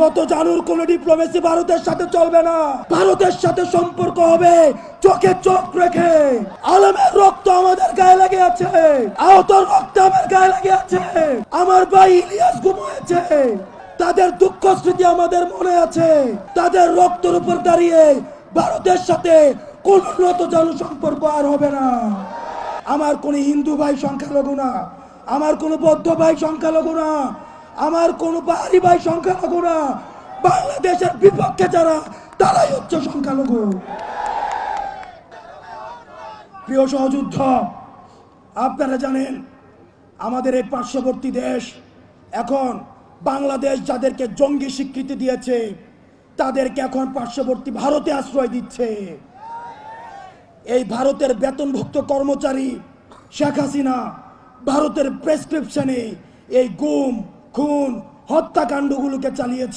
নত জানুর কোন ডিপ্লোমেসি ভারতের সাথে চলবে না। ভারতের সাথে সম্পর্ক হবে চোখে চোখ রেখে। আলমের রক্ত আমাদের গায়ে লেগে আছে। আহতর রক্ত আমার গায়ে লেগে আছে। আমার ভাই ইলিয়াস গুম হয়েছে তাদের দুঃখ স্মৃতি আমাদের মনে আছে। তাদের রক্তের উপর দাঁড়িয়ে ভারতের সাথে কোন নত জানু সম্পর্ক আর হবে না। আমার কোন হিন্দু ভাই সংখ্যালঘু না। আমার কোন বৌদ্ধ ভাই সংখ্যালঘু না। আমার কোন বাহারি ভাই সংখ্যালঘু না, বাংলাদেশের বিপক্ষে যারা, তারাই হচ্ছে সংখ্যালঘু। প্রিয় সহযুদ্ধ, আপনারা জানেন, আমাদের এই পার্শ্ববর্তী দেশ এখন বাংলাদেশ যাদেরকে জঙ্গি স্বীকৃতি দিয়েছে, তাদেরকে এখন পার্শ্ববর্তী ভারতে আশ্রয় দিচ্ছে। এই ভারতের বেতনভুক্ত কর্মচারী শেখ হাসিনা, ভারতের প্রেসক্রিপশনে এই গুম খুন হত্যাকাণ্ডগুলোকে চালিয়েছে।